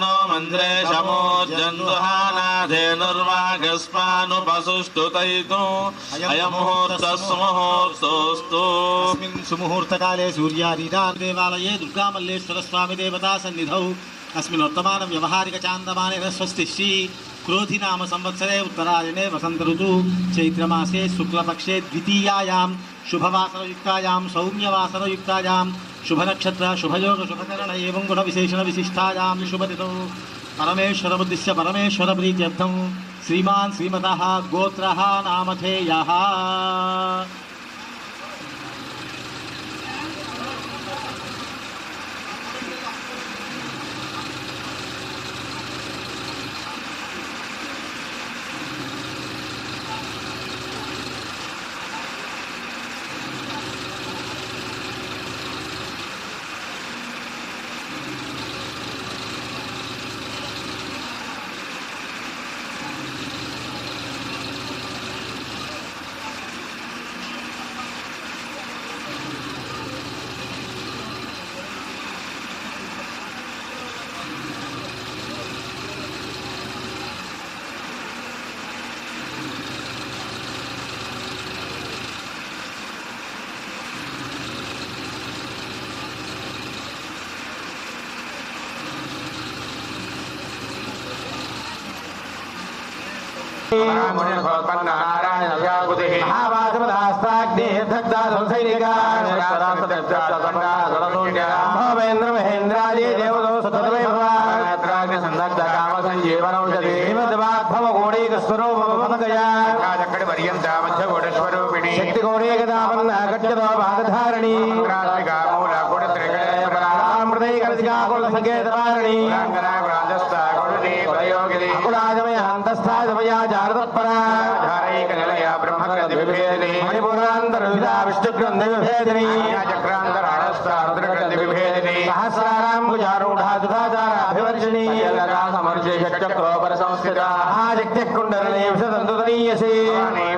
No मन्द्रे शमो जन्दुहानाधेनुर्वागस्मा शमोजन्दुहानाधेनुर्वागस्मानुपसुष्टुतयितु अयमुहूर्तः सुमुहूर्तोऽस्तु अस्मिन् सुमुहूर्तकाले सूर्यादीनान् देवालये दुर्गामल्लेश्वरस्वामि देवता सन्निधौ अस्मिन् वर्तमानं व्यवहारिकचान्दमानेन स्वस्ति श्री क्रोधिनाम संवत्सरे उत्तरायणे वसन्त ऋतु चैत्रमासे शुक्लपक्षे द्वितीयायां शुभवासरयुक्तायां सौम्यवासरयुक्तायां शुभनक्षत्र शुभयोग शुभकरण एवं गुणविशेषणविशिष्टायां शुभतिथौ परमेश्वरमुद्दिश्य परमेश्वरप्रीत्यर्थं श्रीमान् श्रीमतः गोत्रः नामधेयः। మహేంద్ర మహేంద్రాది దేవతో సుతమే భవాగ్ని సందగ్ధ కామ సంజీవనౌషధి శ్రీమద్వాగ్భవ గోడీక స్వరూప సహస్రారాంబుజారూఢా దుధాచార అభివర్షిణి సమర్జే చక్రోపర సంస్థిత మహాశక్తి కుండలనే విషదంతుతనీయసి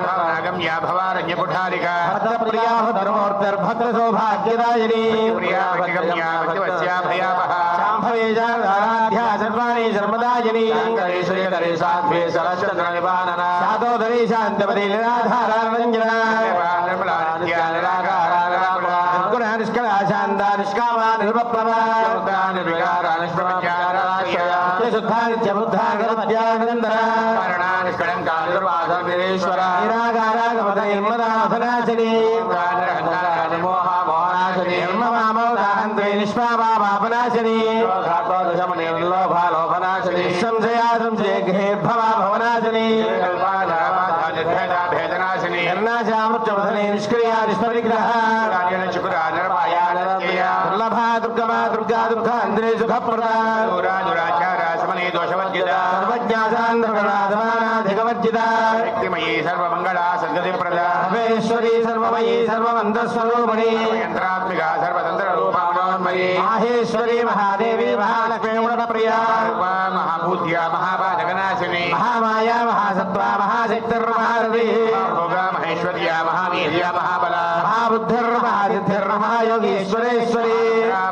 భావనాగమ్య భవారణ్య కుఠారిక భద్రప్రియా భద్రమూర్తిర్భద్ర సౌభాగ్యదాయిని ప్రియా భగమ్య భక్తివస్యా భయాపహ శాంభవేజారాధ్యా సర్వాణి శర్మదాయిని శంకరేశ్వరి సాధ్వే సరశ్చంద్ర నిపానన శాతోదరీ శాంతపతి నిరాధారారంజన గుణ కర్ణాశామృత్యవసనే నిష్క్రియా నిష్పరిగ్రహ దుర్లభా దుర్గమా దుర్గా దుర్గా అంద్రే సుఖప్రదా సర్వజ్ఞాసాంధ్రగణాధమానాధికవర్జిత సర్వమంగళ సద్గతి ప్రదా సర్వేశ్వరీ సర్వమయీ సర్వమంతస్వరూపిణి యంత్రాత్మిక సర్వతంత్ర రూపామణోన్మయీ మాహేశ్వరీ మహాదేవి మహాలక్ష్మీ గుణప్రియా మహాభూత్య మహాపాదకనాశిని మహామాయా మహాసత్వా మహాశక్తిర్మహారథి భోగా మహేశ్వర్య सत्त्वा महाशक्तिर्महारथिः महाभोगा महेश्वर्या महावीर्या महाबला महाबुद्धिर्महासिद्धिर्महा योगीश्वरेश्वरी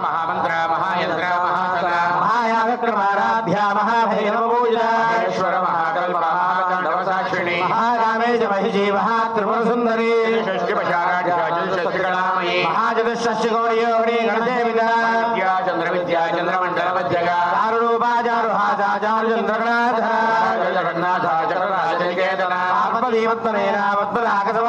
महामन्त्रा महायन्त्रा महाकला महायागक्रमाराध्या महाभैरवपूजा महेश्वर महाकल्प महाकण्डवसाक्षिणी महारामेश महिषी महात्रिपुरसुन्दरी। षष्टिपशाराजल षष्टिकलामयी महाजगश्षष्टिगौर्योगणे गणदेविता चन्द्रविद्या चन्द्रमणि श्रीमत्पदेनामत्पदागसम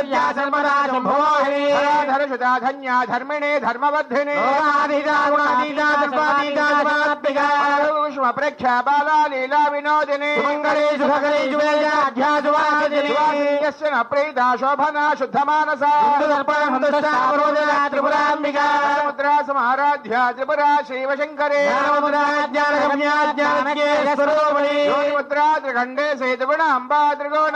సత్యా సర్వదా శంభోహే ధనుషుదా ధన్యా ధర్మిణే ధర్మవర్ధినే ప్రఖ్య బాలా లీలా వినోదిని. మంగళే శుభకరేషు వేదాధ్యాసువాసిని న ప్రీతా శోభనా శుద్ధమానసా త్రిపురాంబికా. సముద్రా సమారాధ్య త్రిపురా శివశంకరే. ముద్రా త్రిఖండే సేతుగుణ అంబా త్రిగోణ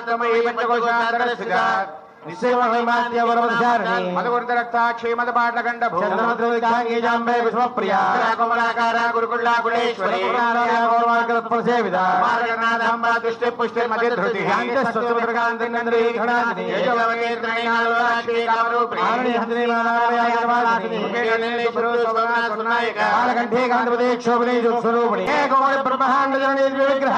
తమ ఈ మంచి కోసం ಮಲಗುರ್ದರಕ್ತ ಕ್ಷೇಮದ ಪಾಟ್ಲಗಂಡ ಚಂದ್ರಮದ್ರವಿಕಾಂಗೀಜಾಂಬೆ ವಿಶ್ವಪ್ರಿಯ ಕೋಮಲಾಕಾರ ಗುರುಕುಳ್ಳ ಕುಳೇಶ್ವರಿ ಸೇವಿದಾಂಬ ದೃಷ್ಟಿ ಪುಷ್ಟಿ ಮಧ್ಯ ಧೃತಿ ಸ್ವಚ್ಛಮೃಗಾಂತಂದ್ರಿ ಘಣಾಂತಿ ಕಾಲಕಂಠೇ ಕಾಂತಪದೇ ಕ್ಷೋಭನೆ ಸ್ವರೂಪಿಣಿ ಕೋಮಲ ಬ್ರಹ್ಮಾಂಡ ಜನನಿ ವಿಗ್ರಹ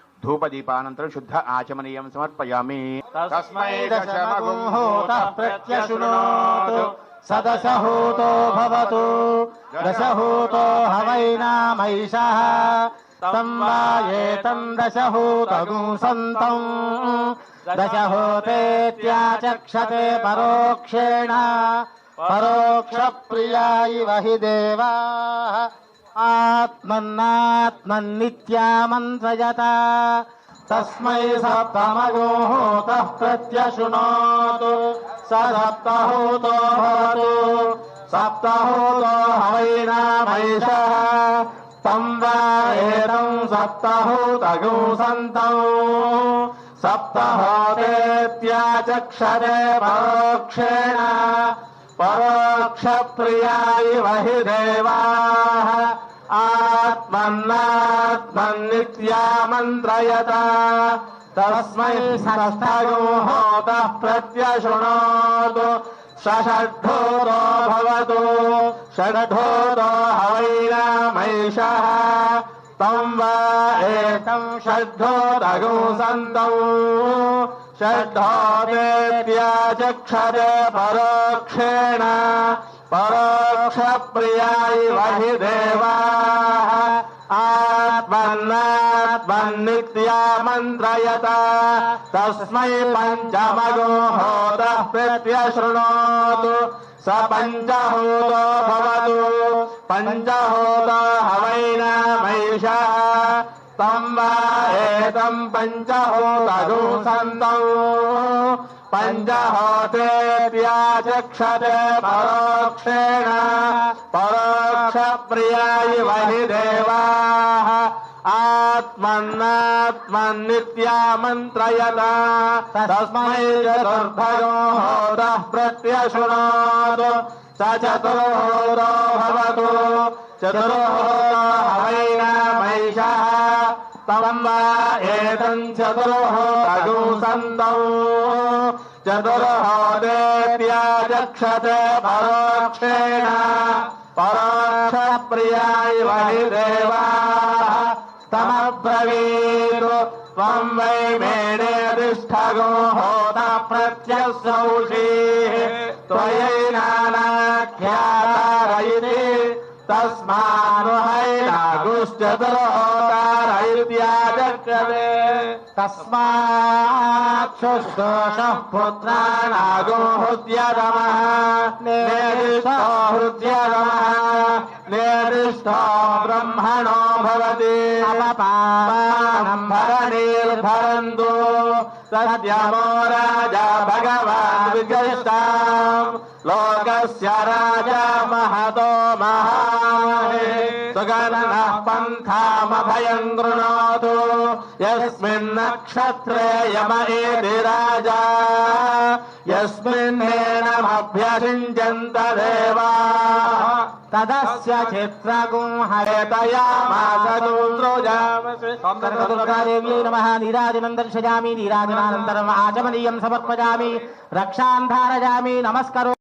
धूपदीपानन्तरं शुद्ध आचमनीयं समर्पयामि। तस्मै दशमगुंहोतः प्रत्यशृणोतु सदशहूतो भवतु। दशहूतो हवै नामैषः तं वायेतं दशहूतगुंसन्तम्। दशहूतेत्याचक्षते परोक्षेण। परोक्षप्रिया इव हि देवा। आत्मन्नात्मन्नित्यामन्त्रयत तस्मै सप्तमगोहोतः प्रत्यशृणोतु। स सप्तहूतोहरु भवतु दोह हवैनामैषः तं वारम् सप्त हूतगौ सन्तौ। सप्तहोतेत्याचक्षरे परोक्षेण। परोक्षप्रिया इव हि देवाः आत्मन्नात्मन्नित्यामन्त्रयत तरस्मै सरस्तगो होतः प्रत्यशृणोतु। षड्ढोरो भवतु। षड्ढोरो हवैरामैषः। तम् वा एकम् षड्ढोरगौ सन्तौ। षड्ढोदेत्याचक्षरे परोक्षेण परोक्षप्रियाय वहि देवाः आत्मन्नात्मन्नित्या मन्त्रयत। तस्मै पञ्चमगो होतः प्रत्यशृणोतु स पञ्चहोतो भवतु। पञ्चहोतो हवैनामैषः तं वा एतं पञ्चहोतगो सन्तौ। पञ्चहोतेत्याचक्षते परोक्षेण। परोक्षप्रियाय वहि देवाः आत्मन्नात्मन्नित्या मन्त्रयत। तस्मै चतुर्भगो होतः प्रत्यशृणोतु। स चतुर्होतो भवतु। चतुर्होतो हवैनामैषः तं वा एतम् चतुर्होतगो सन्तौ। चतुर्होदेत्याचक्षते परोक्षेण, परोक्षप्रियाय वहि देवाः तमब्रवीतु। त्वं वै मेणे तिष्ठगो होता प्रत्यसौषीः त्वयैनानाख्यातारयिति तस्मानुहैनागुश्चतुर्होतारयित्याचक्षते तस्मात् शुश्रूषः पुत्राणागो हृद्यतमः निर्दिष्टो हृद्यतमः निर्दिष्टो ब्रह्मणो भवति। अपपानं भरणीर्भरन्तु सद्यमो राजा भगवान् विजयताम् लोकस्य राजा महतो महाहे सुगणः पन्थामभयम् गृणोतु यस्मिन्नक्षत्रे यम एति राजा। यस्मिन्नेनमभ्यषिञ्चन्त देवाः। तदस्य चित्रगुंहयतयामासदुर्गादेव्यै नमः। नीराजनं दर्शयामि नीराजनानन्तरम् आचमनीयं समर्पयामि। रक्षां धारयामि नमस्करो।